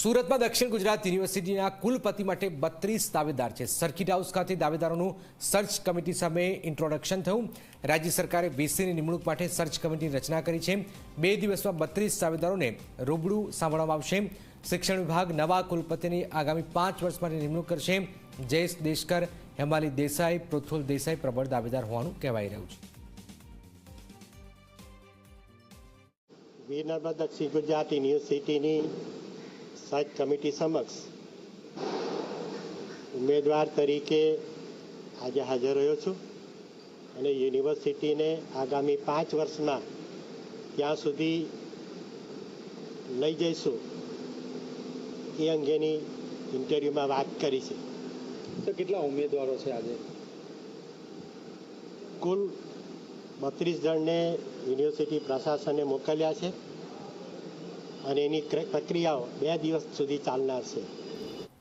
સુરતમાં દક્ષિણ ગુજરાત યુનિવર્સિટીના કુલપતિ માટે બત્રીસ દાવેદાર છે. સર્કિટ હાઉસ ખાતે દાવેદારોનું સર્ચ કમિટી સામે ઇન્ટ્રોડક્શન થયું. રાજ્ય સરકારે વીસીની નિમણૂક માટે સર્ચ કમિટીની રચના કરી છે. બે દિવસમાં બત્રીસ દાવેદારોને રૂબરૂ સાંભળવામાં આવશે. શિક્ષણ વિભાગ નવા કુલપતિની આગામી પાંચ વર્ષ માટે નિમણૂક કરશે. જયેશ દેશકર, હેમાલી દેસાઈ, પૃથ્વુલ દેસાઈ પ્રબળ દાવેદાર હોવાનું કહેવાઈ રહ્યું છે. વીર નર્મદ દક્ષિણ ગુજરાત યુનિવર્સિટીની સર્ચ કમિટી સમક્ષ ઉમેદવાર તરીકે આજે હાજર રહ્યો છું અને યુનિવર્સિટીને આગામી પાંચ વર્ષમાં ત્યાં સુધી લઈ જઈશું એ અંગેની ઇન્ટરવ્યૂમાં વાત કરી છે. તો કેટલા ઉમેદવારો છે આજે? કુલ બત્રીસ જણને યુનિવર્સિટી પ્રશાસને મોકલ્યા છે. અને એની પ્રક્રિયાઓ બે દિવસ સુધી ચાલનાર છે.